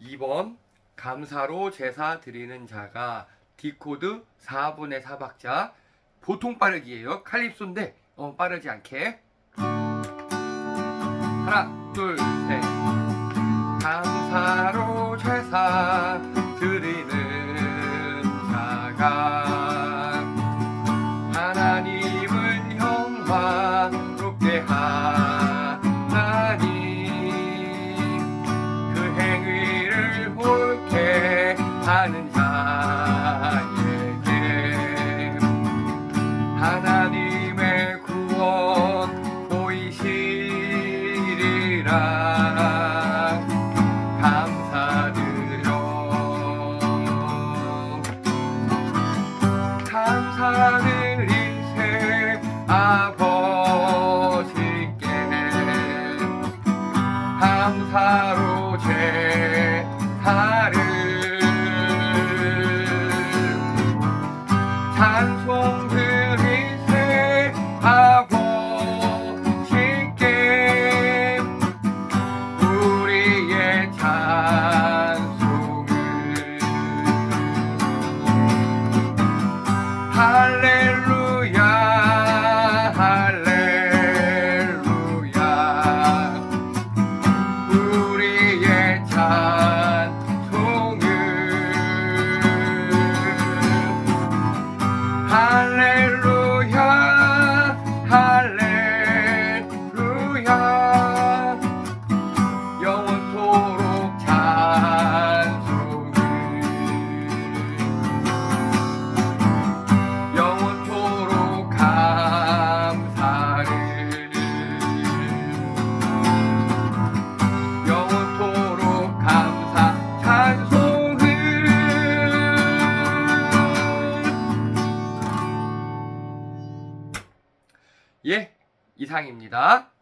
2번 감사로 제사 드리는 자가 디코드 4분의 4박자 보통 빠르기예요. 칼립소인데 어, 빠르지 않게 하나 둘셋 하는 자에게 하나님의 구원 보이시리라. 감사드려. 감사드리세 아버지께 감사로 제 times Hallelujah. 예 이상입니다.